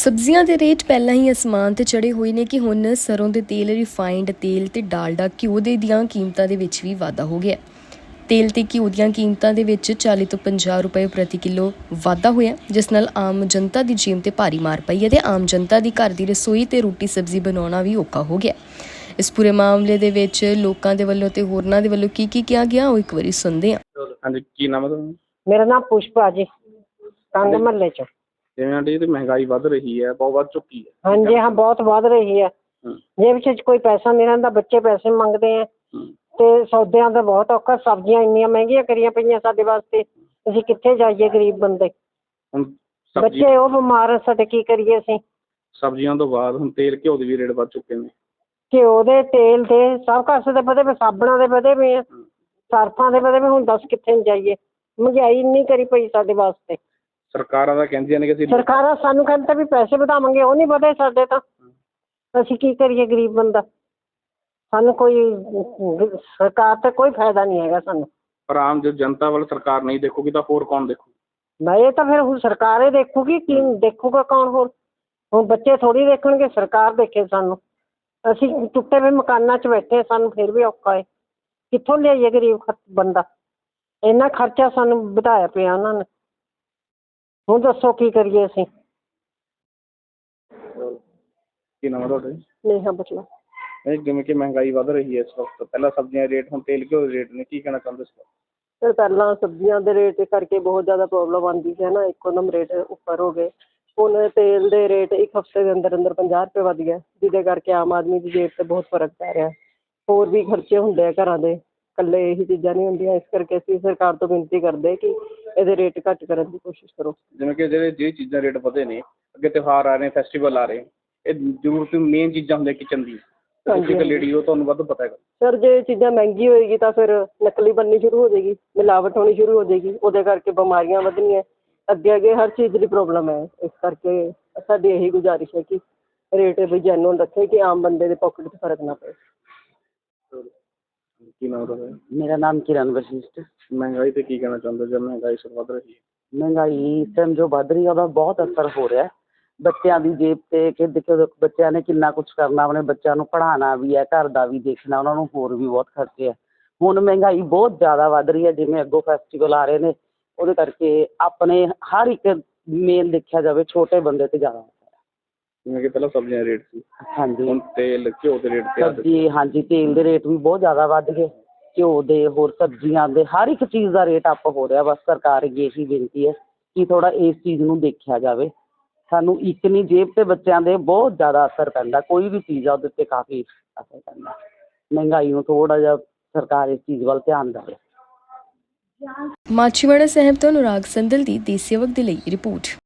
ਸਬਜ਼ੀਆਂ ਦੇ ਰੇਟ ਪਹਿਲਾਂ ਹੀ ਅਸਮਾਨ ਤੇ ਚੜੇ ਹੋਏ ਨੇ ਕਿ ਹੁਣ ਸਰੋਂ ਦੇ ਤੇਲ ਰਿਫਾਈਨਡ ਤੇਲ ਤੇ ਡਾਲਡਾ ਘਿਓ ਦੇ ਦੀਆਂ ਕੀਮਤਾਂ ਦੇ ਵਿੱਚ ਵੀ ਵਾਧਾ ਹੋ ਗਿਆ। ਤੇਲ ਤੇ ਘਿਓ ਦੀਆਂ ਕੀਮਤਾਂ ਦੇ ਵਿੱਚ 40 ਤੋਂ 50 ਰੁਪਏ ਪ੍ਰਤੀ ਕਿਲੋ ਵਾਧਾ ਹੋਇਆ ਜਿਸ ਨਾਲ ਆਮ ਜਨਤਾ ਦੀ ਜੇਬ ਤੇ ਭਾਰੀ ਮਾਰ ਪਈ ਹੈ ਤੇ ਆਮ ਜਨਤਾ ਦੀ ਘਰ ਦੀ ਰਸੋਈ ਤੇ ਰੋਟੀ ਸਬਜ਼ੀ ਬਣਾਉਣਾ ਵੀ ਔਖਾ ਹੋ ਗਿਆ। ਇਸ ਪੂਰੇ ਮਾਮਲੇ ਦੇ ਵਿੱਚ ਲੋਕਾਂ ਦੇ ਵੱਲੋਂ ਤੇ ਹੋਰਨਾਂ ਦੇ ਵੱਲੋਂ ਕੀ ਕੀ ਕਿਹਾ ਗਿਆ ਉਹ ਇੱਕ ਵਾਰੀ ਸੁਣਦੇ ਹਾਂ। ਹਾਂਜੀ ਕੀ ਨਾਮ ਹੈ ਤੁਹਾਡਾ? ਮੇਰਾ ਨਾਮ ਪੁਸ਼ਪਾ ਜੀ ਕੰਗ ਮਹੱਲੇ ਚ। ਜਿਵੇਂ ਆਂਟੀ ਤੇ ਮਹਿੰਗਾਈ ਵੱਧ ਰਹੀ ਹੈ ਬਹੁਤ ਵੱਧ ਚੁੱਕੀ ਹੈ। ਹਾਂਜੀ ਹਾਂ ਬਹੁਤ ਵੱਧ ਰਹੀ ਹੈ। ਹੂੰ, ਜੇਬ ਵਿੱਚ ਕੋਈ ਪੈਸਾ ਨਹੀਂ ਰਹਿੰਦਾ ਬੱਚੇ ਪੈਸੇ ਮੰਗਦੇ ਆ। ਤੇ ਸੌਦਿਆਂ ਦਾ ਬਹੁਤ ਔਖਾ ਸਬਜ਼ੀਆਂ ਇੰਨੀਆਂ ਮਹਿੰਗੀਆਂ ਕਰੀਆਂ ਪਈਆਂ ਸਾਡੇ ਵਾਸਤੇ। ਅਸੀਂ ਕਿੱਥੇ ਜਾਈਏ ਗਰੀਬ ਬੰਦੇ? ਹੁਣ ਸਬਜ਼ੀ ਬੱਚੇ ਉਹ ਬਿਮਾਰ ਆ, ਸਾਡੇ ਕੀ ਕਰੀਏ ਅਸੀਂ? ਸਬਜ਼ੀਆਂ ਤੋਂ ਬਾਅਦ ਹੁਣ ਤੇਲ ਘਿਓ ਦੇ ਵੀ ਰੇਟ ਵੱਧ ਚੁੱਕੇ ਨੇ। ਘਿਓ ਦੇ ਤੇਲ ਦੇ ਸਭ ਕਾਸੇ ਦੇ ਵਧੇ ਪਏ ਸਾਬਣਾਂ ਦੇ ਵਧੇ ਪਏ ਆ। ਸਰਫਾਂ ਦੇ ਵਧੇ ਪਏ ਹੁਣ ਦੱਸ ਕਿੱਥੇ ਨੂੰ ਜਾਈਏ? ਮਹਿੰਗਾਈ ਇੰਨੀ ਕਰੀ ਪਈ ਸਾਡੇ ਵਾਸਤੇ। ਸਰਕਾਰਾਂ ਤਾਂ ਕਹਿੰਦੀਆਂ ਨੇ ਕਿ ਅਸੀਂ ਸਰਕਾਰਾਂ ਸਾਨੂੰ ਕਹਿੰਦੇ ਵੀ ਪੈਸੇ ਵਧਾਵਾਂਗੇ ਉਹ ਨਹੀਂ ਵਧੇ ਸਾਡੇ ਤਾਂ। ਅਸੀਂ ਕੀ ਕਰੀਏ ਗਰੀਬ ਬੰਦਾ? ਸਾਨੂੰ ਕੋਈ ਸਰਕਾਰ ਤੇ ਕੋਈ ਫਾਇਦਾ ਨਹੀਂ ਹੈਗਾ ਸਾਨੂੰ। ਪਰ ਆਮ ਜੋ ਜਨਤਾ ਵੱਲ ਸਰਕਾਰ ਨਹੀਂ ਦੇਖੂਗੀ ਤਾਂ ਹੋਰ ਕੌਣ ਦੇਖੂ? ਮੈਂ ਇਹ ਤਾਂ ਫਿਰ ਹੁਣ ਸਰਕਾਰ ਹੀ ਦੇਖੂਗੀ ਕੀ ਦੇਖੂਗਾ ਕੌਣ ਹੋਰ? ਹੁਣ ਬੱਚੇ ਥੋੜੀ ਦੇਖਣਗੇ ਸਰਕਾਰ ਦੇਖੇ ਸਾਨੂੰ। ਅਸੀਂ ਟੁੱਟੇ ਹੋਏ ਮਕਾਨਾਂ 'ਚ ਬੈਠੇ ਸਾਨੂੰ ਫਿਰ ਵੀ ਔਖਾ ਹੈ। ਕਿੱਥੋਂ ਲਿਆਈਏ ਗਰੀਬ ਬੰਦਾ? ਇੰਨਾ ਖਰਚਾ ਸਾਨੂੰ ਵਧਾਇਆ ਪਿਆ ਉਹਨਾਂ ਨੇ। ਹੁਣ ਦੱਸੋ ਕੀ ਕਰੀਏ ਅਸੀਂ? ਕੀ ਨਾਮ ਹੈ ਤੁਹਾਡਾ ਜੀ? ਨੇਹਾ ਬਚਲਾ ਨਹੀਂ ਜਿਵੇਂ ਕਿ ਮਹਿੰਗਾਈ ਵੱਧ ਰਹੀ ਹੈ ਇਸ ਵਕਤ ਪਹਿਲਾਂ ਸਬਜ਼ੀਆਂ ਦੇ ਰੇਟ ਹੁਣ ਤੇਲ ਘਿਓ ਦੇ ਰੇਟ ਨੇ ਕੀ ਕਹਿਣਾ ਚਾਹੁੰਦੇ ਸਰ ਪਹਿਲਾਂ ਸਬਜ਼ੀਆਂ ਦੇ ਰੇਟ ਕਰਕੇ ਬਹੁਤ ਜ਼ਿਆਦਾ ਪ੍ਰੋਬਲਮ ਆਉਂਦੀ ਸੀ ਨਾ ਇੱਕੋਦਮ ਰੇਟ ਉੱਪਰ ਹੋ ਗਏ। ਹੁਣ ਤੇਲ ਦੇ ਰੇਟ ਇੱਕ ਹਫ਼ਤੇ ਦੇ ਅੰਦਰ ਅੰਦਰ 50 ਰੁਪਏ ਵੱਧ ਗਿਆ ਜਿਹਦੇ ਕਰਕੇ ਆਮ ਆਦਮੀ ਦੀ ਜੇਬ ਤੇ ਬਹੁਤ ਫ਼ਰਕ ਪੈ ਰਿਹਾ। ਹੋਰ ਵੀ ਖਰਚੇ ਹੁੰਦੇ ਆ ਘਰਾਂ ਦੇ ਇਕੱਲੇ ਇਹੀ ਚੀਜ਼ਾਂ ਨਹੀਂ ਹੁੰਦੀਆਂ ਇਸ ਕਰਕੇ ਅਸੀਂ ਸਰਕਾਰ ਤੋਂ ਬੇਨਤੀ ਕਰਦੇ ਕਿ ਇਹਦੇ ਰੇਟ ਘੱਟ ਕਰਨ ਦੀ ਕੋਸ਼ਿਸ਼ ਕਰੋ। ਜਿਵੇਂ ਕਿ ਜਿਹੜੇ ਜਿਹੜੀ ਚੀਜ਼ਾਂ ਰੇਟ ਵਧੇ ਨੇ ਅੱਗੇ ਤਿਉਹਾਰ ਆ ਰਹੇ ਫੈਸਟੀਵਲ ਆ ਰਹੇ ਇਹ ਜ਼ਰੂਰਤ ਮੇਨ ਚੀਜ਼ਾਂ ਹੁੰਦੀਆਂ ਕਿਚਨ ਦੀ ਤੁਸੀਂ ਲੇਡੀ ਹੋ ਤੁਹਾਨੂੰ ਵੱਧ ਪਤਾ ਹੈਗਾ। ਸਰ ਜੇ ਇਹ ਚੀਜ਼ਾਂ ਮਹਿੰਗੀ ਹੋਏਗੀ ਤਾਂ ਫਿਰ ਨਕਲੀ ਬਣਨੀ ਸ਼ੁਰੂ ਹੋ ਜਾਏਗੀ ਮਿਲਾਵਟ ਹੋਣੀ ਸ਼ੁਰੂ ਹੋ ਜਾਏਗੀ ਉਹਦੇ ਕਰਕੇ ਬਿਮਾਰੀਆਂ ਵਧਣੀਆਂ। ਅੱਗੇ ਅੱਗੇ ਹਰ ਚੀਜ਼ ਦੀ ਪ੍ਰੋਬਲਮ ਹੈ ਇਸ ਕਰਕੇ ਸਾਡੀ ਇਹੀ ਗੁਜ਼ਾਰਿਸ਼ ਹੈ ਕਿ ਰੇਟ ਵੀ ਜੈਨੂਅਲ ਰੱਖੇ ਕਿ ਆਮ ਬੰਦੇ ਦੇ ਪਾਕਟ 'ਚ ਫ਼ਰਕ ਨਾ ਪਏ ਕੀ ਨਾਮ ਤੁਹਾਡਾ? ਮੇਰਾ ਨਾਮ ਕਿਰਨ ਵਸ਼ਿਸ਼ਟ। ਮਹਿੰਗਾਈ ਤੇ ਕੀ ਕਹਿਣਾ ਚਾਹੁੰਦੇ ਹੋ? ਜਦ ਮਹਿੰਗਾਈ ਸਿਰ ਵੱਧ ਰਹੀ ਹੈ? ਮਹਿੰਗਾਈ ਇਸ ਟਾਈਮ ਜੋ ਵੱਧ ਰਹੀ ਹੈ ਉਹਦਾ ਬਹੁਤ ਅਸਰ ਹੋ ਰਿਹਾ ਹੈ। ਬੱਚਿਆਂ ਦੀ ਜੇਬ ਤੇ ਕਿ ਦੇਖੋ ਬੱਚਿਆਂ ਨੇ ਕਿੰਨਾ ਕੁਝ ਕਰਨਾ ਆਪਣੇ ਬੱਚਿਆਂ ਨੂੰ ਪੜ੍ਹਾਉਣਾ ਵੀ ਹੈ ਘਰ ਦਾ ਵੀ ਦੇਖਣਾ ਉਹਨਾਂ ਨੂੰ ਹੋਰ ਵੀ ਬਹੁਤ ਖਰਚੇ ਹੈ। ਹੁਣ ਮਹਿੰਗਾਈ ਬਹੁਤ ਜ਼ਿਆਦਾ ਵੱਧ ਰਹੀ ਹੈ ਜਿਵੇਂ ਅੱਗੋਂ ਫੈਸਟੀਵਲ ਆ ਰਹੇ ਨੇ ਉਹਦੇ ਕਰਕੇ ਆਪਣੇ ਹਰ ਇੱਕ ਮੇਨ ਦੇਖਿਆ ਜਾਵੇ ਛੋਟੇ ਬੰਦੇ ਤੇ ਜ਼ਿਆਦਾ। ਜਿਵੇਂ ਕਿ ਪਹਿਲਾਂ ਸਬਜ਼ੀਆਂ ਦੇ ਰੇਟ ਸੀ। ਹਾਂਜੀ। ਹੁਣ ਤੇਲ ਘਿਓ ਦੇ ਰੇਟ ਤੇ ਆ ਸਬਜ਼ੀ ਹਾਂਜੀ ਤੇਲ ਦੇ ਰੇਟ ਵੀ ਬਹੁਤ ਜ਼ਿਆਦਾ ਵੱਧ ਗਏ। ਘਿਓ ਦੇ ਹੋਰ ਸਬਜ਼ੀਆਂ ਦੇ ਹਰ ਇੱਕ ਚੀਜ਼ ਦਾ ਰੇਟ ਅਪ ਹੋ ਰਿਹਾ ਬਸ ਸਰਕਾਰ ਅੱਗੇ ਇਹੀ ਬੇਨਤੀ ਹੈ ਕਿ ਥੋੜਾ ਇਸ ਚੀਜ਼ ਨੂੰ ਦੇਖਿਆ ਜਾਵੇ। ਸਾਨੂੰ ਇੱਕ ਨਹੀਂ ਜੇਬ ਤੇ ਬੱਚਿਆਂ ਦੇ ਬਹੁਤ ਜ਼ਿਆਦਾ ਅਸਰ ਪੈਂਦਾ। ਕੋਈ ਵੀ ਚੀਜ਼ ਆ ਉਹਦੇ ਉੱਤੇ ਕਾਫੀ ਅਸਰ ਪੈਂਦਾ। ਮਹਿੰਗਾਈ ਨੂੰ ਥੋੜਾ ਜਿਹਾ ਸਰਕਾਰ ਇਸ ਚੀਜ਼ ਵੱਲ ਧਿਆਨ ਦੇਵੇ। ਮਾਛੀਵਾੜਾ ਸਾਹਿਬ ਤੋਂ ਅਨੁਰਾਗ ਸੰਦਲ ਦੀ ਦੇਸ਼ ਸੇਵਕ ਦੇ ਲਈ ਰਿਪੋਰਟ।